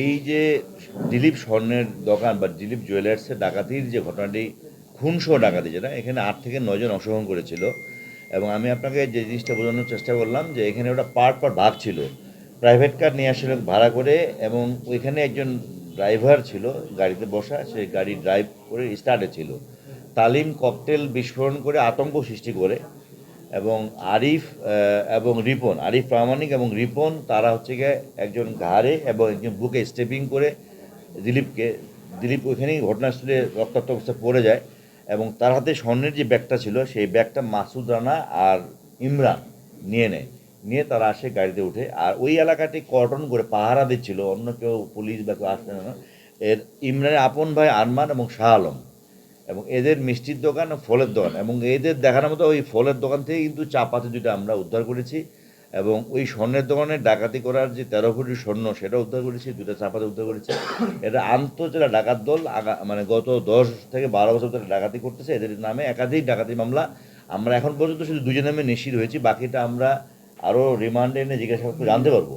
এই যে দিলীপ স্বর্ণের দোকান বা দিলীপ জুয়েলার্সের ডাকাতির যে ঘটনাটি খুনসহ ডাকাতি, যেটা এখানে আট থেকে নয়জন অংশগ্রহণ করেছিল, এবং আমি আপনাকে যে জিনিসটা বোঝানোর চেষ্টা করলাম যে এখানে ওটা পার্ট পার্ট ভাগ ছিল। প্রাইভেট কার নিয়ে আসলে ভাড়া করে এবং ওইখানে একজন ড্রাইভার ছিল, গাড়িতে বসা, সে গাড়ি ড্রাইভ করে স্টার্টে ছিল। তালিম ককটেল বিস্ফোরণ করে আতঙ্ক সৃষ্টি করে এবং আরিফ এবং রিপন। আরিফ প্রামাণিক এবং রিপন, তারা হচ্ছে গিয়ে একজন ঘাড়ে এবং একজন বুকে স্টেপিং করে দিলীপকে, দিলীপ ওইখানেই ঘটনাস্থলে রক্তাক্ত অবস্থায় পড়ে যায় এবং তার হাতে স্বর্ণের যে ব্যাগটা ছিল, সেই ব্যাগটা মাসুদ রানা আর ইমরান নিয়ে নেয়। নিয়ে তারা আসে গাড়িতে উঠে। আর ওই এলাকাটি কর্টন করে পাহারা দিচ্ছিল অন্য কেউ পুলিশ বা কেউ আসছে না। এর ইমরানের আপন ভাই আরমান এবং শাহ আলম। এবং এদের মিষ্টির দোকান ও ফলের দোকান। এবং এদের দেখানোর মতো ওই ফলের দোকান থেকে কিন্তু চা পাতি দুটো আমরা উদ্ধার করেছি এবং ওই স্বর্ণের দোকানে ডাকাতি করার যে তেরো কোটি স্বর্ণ সেটা উদ্ধার করেছি দুটো চা পাতি উদ্ধার করেছি। এটা আন্তজেলা ডাকাত দল মানে গত দশ থেকে বারো বছর ধরে ডাকাতি করতেছে। এদের নামে একাধিক ডাকাতি মামলা। আমরা এখন পর্যন্ত শুধু দুজনের নামে নিশ্চিত হয়েছি। বাকিটা আমরা আরও রিমান্ডে এনে জিজ্ঞাসা জানতে পারব।